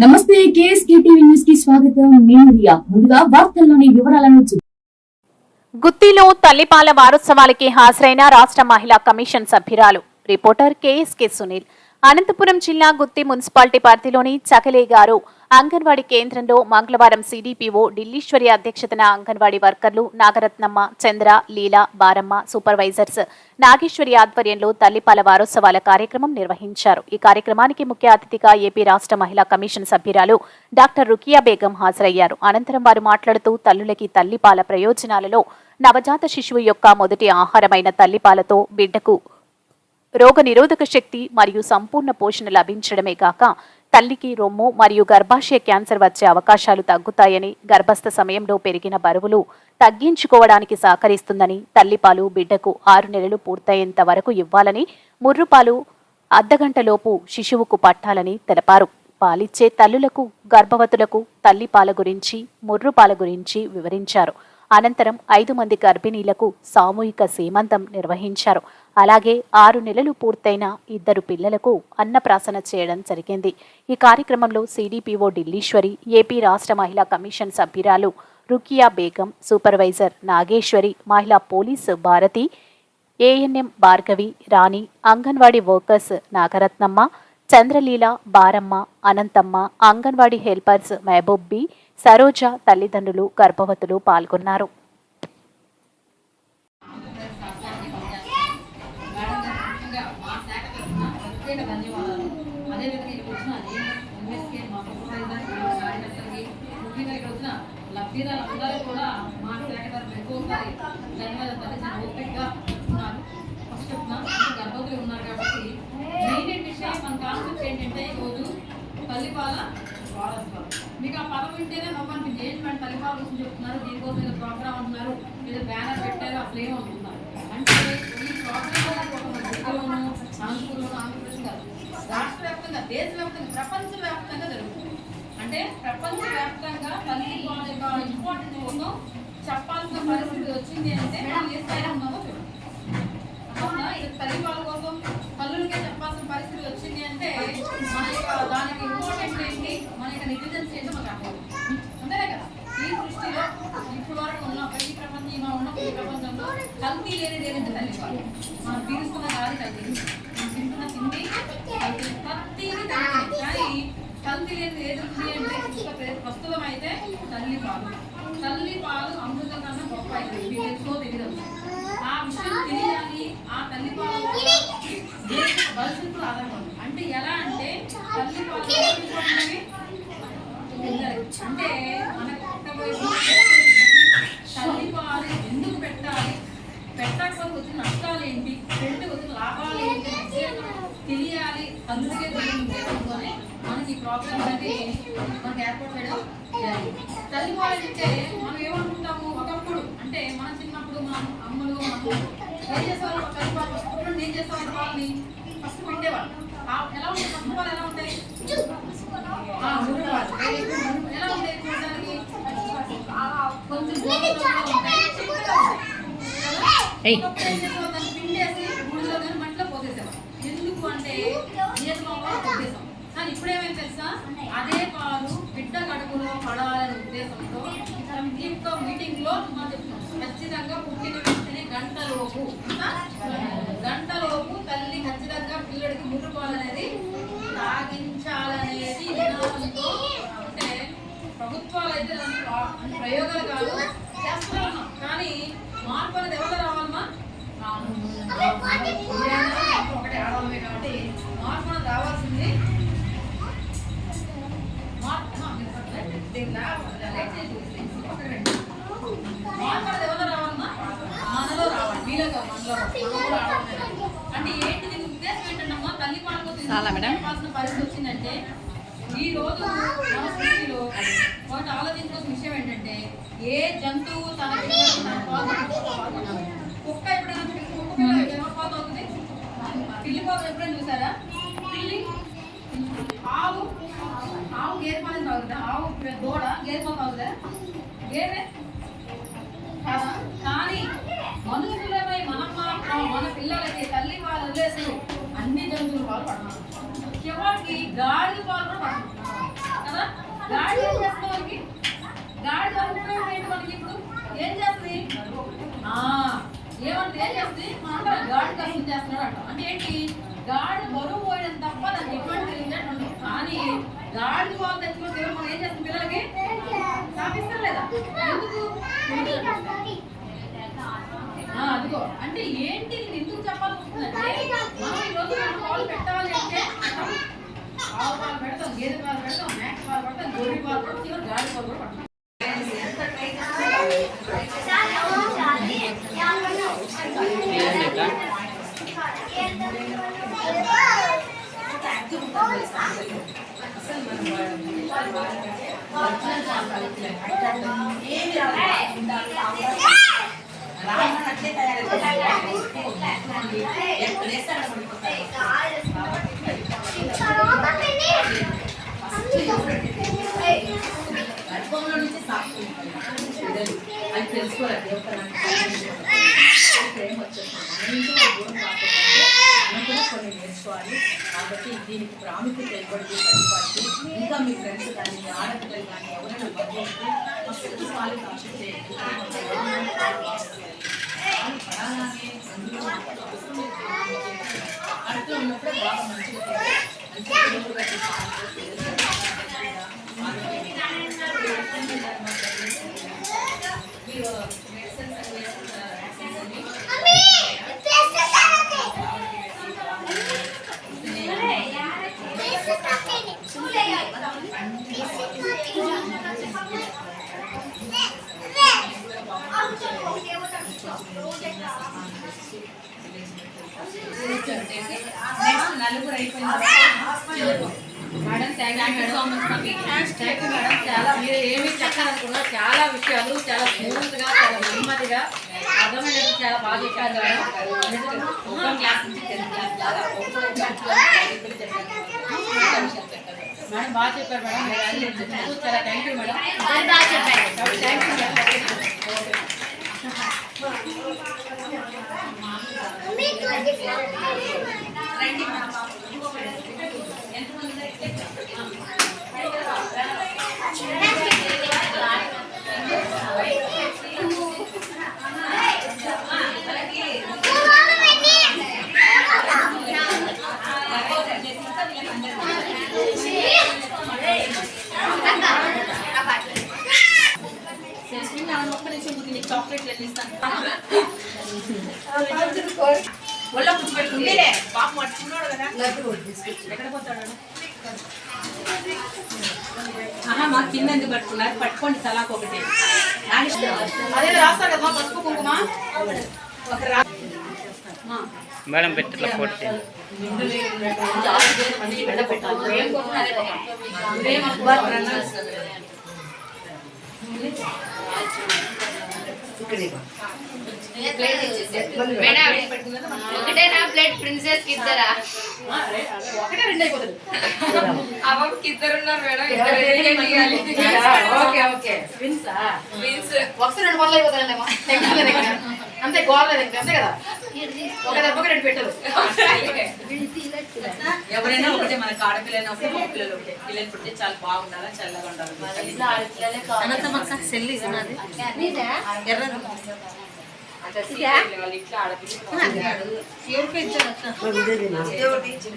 నమస్తే KSK TV న్యూస్కి స్వాగతం. నేను రియా. ముందుగా వార్తల్లోని వివరాలను చూ- గుత్తిలో తల్లిపాల వారోత్సవాలకి హాజరైన రాష్ట్ర మహిళా కమిషన్ సభ్యురాలు. Reporter KSK Sunil. అనంతపురం జిల్లా గుత్తి మున్సిపాలిటీ పరిధిలోని చకలే గారు అంగన్వాడీ కేంద్రంలో మంగళవారం సిడిపిఓ ఢిల్లీశ్వరి అధ్యక్షతన అంగన్వాడీ వర్కర్లు నాగరత్నమ్మ చంద్ర లీల బారమ్మ సూపర్వైజర్స్ నాగేశ్వరి ఆధ్వర్యంలో తల్లిపాల వారోత్సవాల కార్యక్రమం నిర్వహించారు. ఈ కార్యక్రమానికి ముఖ్య అతిథిగా ఏపీ రాష్ట్ర మహిళా కమిషన్ సభ్యురాలు డాక్టర్ రుకియా బేగం హాజరయ్యారు. అనంతరం వారు మాట్లాడుతూ తల్లులకి తల్లిపాల ప్రయోజనాలలో నవజాత శిశువు యొక్క మొదటి ఆహారమైన తల్లిపాలతో బిడ్డకు రోగ నిరోధక శక్తి మరియు సంపూర్ణ పోషణ లభించడమే కాక తల్లికి రొమ్ము మరియు గర్భాశయ క్యాన్సర్ వచ్చే అవకాశాలు తగ్గుతాయని గర్భస్థ సమయంలో పెరిగిన బరువులు తగ్గించుకోవడానికి సహకరిస్తుందని తల్లిపాలు బిడ్డకు ఆరు నెలలు పూర్తయ్యేంత వరకు ఇవ్వాలని ముర్రుపాలు అర్ధగంటలోపు శిశువుకు పట్టాలని తెలిపారు. పాలిచ్చే తల్లులకు గర్భవతులకు తల్లిపాల గురించి ముర్రుపాల గురించి వివరించారు. అనంతరం ఐదు మంది గర్భిణీలకు సామూహిక సీమంతం నిర్వహించారు. అలాగే ఆరు నెలలు పూర్తయిన ఇద్దరు పిల్లలకు అన్నప్రాసన చేయడం జరిగింది. ఈ కార్యక్రమంలో సిడిపిఓ ఢిల్లీశ్వరి ఏపీ రాష్ట్ర మహిళా కమిషన్ సభ్యురాలు రుకియా బేగం సూపర్వైజర్ నాగేశ్వరి మహిళా police Bharathi ANM Bhargavi Rani anganwadi workers Nagarathnamma Chandraleela Baramma Ananthamma anganwadi helpers Mahaboobbi Saroja తల్లిదండ్రులు గర్భవతులు పాల్గొన్నారు. లబ్ధిదారులందరూ కూడా మా శాఖ తరఫున ఎక్కువసారి ధన్యవాదాలు తెలిసిన ఓపికగా ఉన్నారు. ఫస్ట్ గర్భవతులు ఉన్నారు కాబట్టి మెయిన్ విషయం మన కాన్సెప్ట్ ఏంటంటే ఈరోజు తల్లిపాల మీకు ఆ పదం వింటేనే నవ్వనిపించింది ఏంటి మేడం తల్లిపాల గురించి చెప్తున్నారు? దీనికోసం ఏదో ప్రోగ్రామ్ అంటున్నారు. ఏదో బ్యానర్ పెట్టారు. అసలు ఏమనుకుంటున్నారు అంటే ఈ ప్రోగ్రామ్ వల్ల ఒక మన దగ్గరలోనూ ఆంధ్రప్రదేశ్ కాదు రాష్ట్ర వ్యాప్తంగా దేశవ్యాప్తంగా ప్రపంచ వ్యాప్తంగా జరుగుతుంది. అంటే ప్రపంచ వ్యాప్తంగా తల్లి యొక్క ఇంపార్టెంట్ కోసం చెప్పాల్సిన పరిస్థితి వచ్చింది అంటే మనం ఏ స్థాయిలో ఉన్నామో చూడండి అవునా తల్లి వాళ్ళ కోసం తల్లులకే చెప్పాల్సిన పరిస్థితి వచ్చింది అంటే మన యొక్క దానికి ఇంపార్టెంట్ ఏంటి? మన యొక్క నివేదన్స్ ఏంటో మనకు అర్థం అంతేనే కదా? ఈ దృష్టిలో ఇప్పుడు వరకు ఉన్న ప్రతి ప్రపంచంలో ఉన్న ప్రతి ప్రపంచంలో కల్తీ లేనిది ఏంటంటే వాళ్ళు? మనం పీలుస్తున్న గాలి కల్తీ మనం తింటున్న తిండి తెలియదు ఏది ఉంది అంటే ప్రస్తుతం అయితే తల్లి పాలు తల్లి పాలు అమృతం కన్నా గొప్ప అయితే తెలియదు ఆ విషయం తెలియదు ఆ తల్లి పాలు దేశ భవిష్యత్తు ఆధారపడి అంటే ఎలా అంటే తల్లి పాలు ఎప్పుడు పిల్లలకి. అంటే మనకు పుట్టబోయే తల్లి పాలు ఎందుకు పెట్టాలి పెట్టకపోతే వచ్చిన నష్టాలు ఏంటి పెట్టి వచ్చిన లాభాలు ఏంటి తెలియాలి అందుకే తెలియని ఉద్దేశంతోనే ప్రోగ్రామ్ అనేది మనకి ఏర్పాటు చేయడం తల్లి అంటే మనం ఏమనుకుంటాము? ఒకప్పుడు అంటే మన చిన్నప్పుడు మన అమ్మలు అమ్మలు ఏం చేసేవాళ్ళు? తల్లి పాలు పుట్టినప్పుడు ఏం చేసేవాళ్ళు ఫస్ట్ పెట్టేవాళ్ళు ఎలా ఉంటాయి ఫస్ట్ పాలు ఎలా ఉంటాయి. ఎలా ఉంటాయి చూడడానికి కొంచెం గోధుమ ఉంటాయి చిక్కగా ఉంటాయి కదా? ఒకప్పుడు ఏం చేసేవాళ్ళు? దాన్ని పిండేసి గుడిలో కానీ మట్టిలో పోసేసేవాళ్ళు. ఎందుకు అంటే నియమంగా ఉద్దేశం కానీ ఇప్పుడు ఏమైంది తెలుసా అదే పాలు బిడ్డ కడుపులో పడాలనే ఉద్దేశంతో ఈ యొక్క మీటింగ్లో మనం చెప్తున్నాం ఖచ్చితంగా పుట్టిన వెంటనే గంటలోపు గంటలోపు తల్లి ఖచ్చితంగా పిల్లడికి ముట్టు పాలు తాగించాలనేది అంటే ప్రభుత్వాలు అయితే ప్రయోగాలు కాదు చేస్తూనే కానీ మార్పు అనేది ఎవరు రావాలమ్మా ఒకటి ఆడవాళ్ళమే కాబట్టి మార్పు అనేది రావాల్సింది మార్పు ఆ, మీరు పక్కన దీన్ని లా- లైట్ చేసి చూపిస్తే పక్కన రండి. మార్పు అనేది ఎవరు రావాలమ్మా మనలో రావాలి మీలో కాదు మనలో రావాలి. మనం కూడా ఆడవాళ్ళమే. అంటే ఏంటి దీని ఉద్దేశం ఏంటంటమ్మా తల్లి పాలకు చెప్పాల్సిన పరిస్థితి వచ్చిందంటే ఈ రోజు మన సృష్టిలో ఒకటి ఆలోచించాల్సిన విషయం ఏంటంటే ఏ జంతువు తన? కుక్క ఎప్పుడైనా కుక్క ఎప్పుడైనా చూసారా? పిల్లి ఆవు ఆవు గేదె పాలు తాగుతుందా? ఆవు దూడ గేదె పాలు తాగుతుందా? గేదె? కాదా? కానీ మనుషులమై మనం మాత్రం మన పిల్లలకి తల్లి వదిలేసి అన్ని జంతువుల పాలు పడతాం చివరికి గాడి పాలు కూడా పడతాం కదా? గాడి ఏం చేస్తుంది ఉపయోగం ఏంటి మనకి ఇప్పుడు? ఏం చేస్తుంది? ఆ, ఏమంటే ఏం చేస్తుంది? మనం గాడి కష్టం చేస్తున్నాడు అంటాం అంటే ఏంటి? గాడి బరువు పోయడం తప్ప దానికి ఎటువంటి రిజల్ట్ ఉండదు. కానీ గాడి వాళ్ళు తెచ్చుకొని తినడం మనం ఏం చేస్తాం పిల్లలకి? తాపిస్తాం లేదా ఎందుకు? అదిగో అంటే ఏంటి నేను ఎందుకు చెప్పాల్సి వస్తుందంటే మనం ఈ రోజు మనం పాలు పెట్టాలి అంటే ఆవు పాలు పెడతాం గేదె పాలు పెడతాం మేక పాలు పెడతాం గొర్రె పాలు పెడతాం చివరి గాడి పాలు కూడా పెడతాం. గర్భంలో నుంచి సాగుతుంది అది తెలుసుకోవాలి ప్రేమ కొన్ని నేర్చుకోవాలి కాబట్టి దీనికి ప్రాముఖ్యత ఇవ్వండి ఇంకా మీ ఫ్రెండ్స్ కానీ ఆడపిల్లలు కానీ ఎవరైనా వాళ్ళు కాన్సెప్ట్ వాళ్ళు పడాలని అందులో అడుగుతూ బాగా మంచిగా మీరు మెడిసిన్స్ అన్ని నలుగురు అయిపోయింది madam thank you so much thank you madam చాలా మీరు ఏమి చెప్పాలనుకున్నా చాలా విషయాలు చాలా స్మూత్గా చాలా నెమ్మదిగా అర్థమైనది చాలా బాగా చెప్పారు మేడం క్లాస్ నుంచి టెన్త్ క్లాస్ దాకా మేడం బాగా చెప్పారు మేడం మీరు అన్ని చాలా thank you madam thank you madam okay ఎంతమంది మా కింద ఎందుకు పట్టుకున్నారు? పట్టుకోండి తలాకు ఒకటి. అదే రాస్తారు కదా పసుపు కుంకుమ. ఒక రా ఆ. మేడం పెట్టట్లా మెడ పెట్టాలి. ఒకటేనా ప్లేట్ ప్రిన్సెస్కి ఇద్దరా? ఒకటే రెండు అయిపోతుంది. అవ్వకి ఇద్దరు ఉన్నారు మేడం. Okay okay. విన్సా Twins. ఒకసారి రెండు పనులు అయిపోతాయండి అంతే గోడలేదు ఇంకా అంతే కదా? ఒక దెబ్బకి రెండు పెట్టరు. ఎవరైనా ఒకటే మనకి ఆడపిల్లైనా ఒకటే మగ పిల్లలు ఒకటే. పిల్లలు పుట్టితే చాలా బాగుండాలి చల్లగా ఉండాలి ఎర్రది ఇట్లా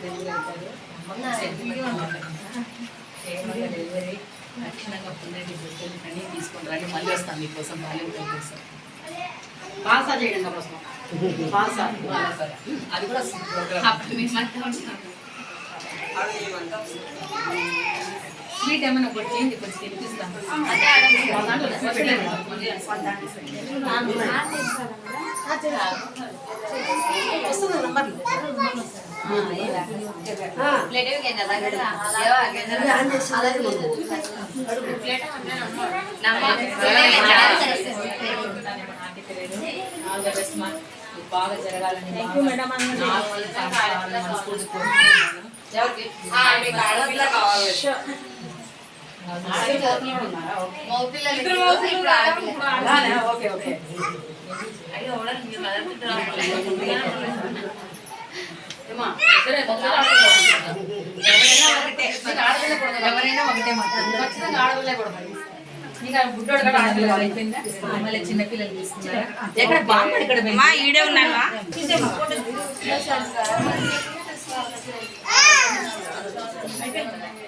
లక్షణంగా అన్నీ తీసుకొని రండి మళ్ళీ వస్తాం మీకోసం బాల్యం కోసం. బాసా చేయడం బాసా. అది కూడా ఉంటాం. స్వీట్ ఏమైనా ఒకటి చేయండి కొంచెం తినిపిస్తాం మా దాంట్లో స్పెషల్ ఏమైనా ఉంది? వస్తుంది నంబర్లు ప్లేట్ ఏమి గిన్నెలా? ఏవా గిన్నెలా? ప్లేట్ నమ్మ. ఆల్ ద బెస్ట్ మా బాగా జరగాలని నార్మల్ మనస్ఫూర్తి కోరుకుంటున్నాను ఎవరికి? ఆ, మీకు ఆడపిల్ల కావాలి. ఆడపిల్లలు ఉన్నారా? ఓకే. మగపిల్లలు ఇప్పుడు ఇప్పుడు ఆడపిల్ల. అలానే? ఓకే ఓకే అయ్యో, ఎవడన్నా మీ మదర్ పిల్లలు ఆడపిల్ల. ఏమా, ఇద్దరే మగపిల్లలు, ఆడపిల్లలు. ఎవరైనా ఒకటే నీకు ఆడపిల్ల కొడుకు ఎవరైనా ఒకటే మాట ఖచ్చితంగా ఆడపిల్లే కొడుకు నీకు ఆ బుడ్డోడు కూడా మా ఈడే ఉన్నావా అయిపోయిందా?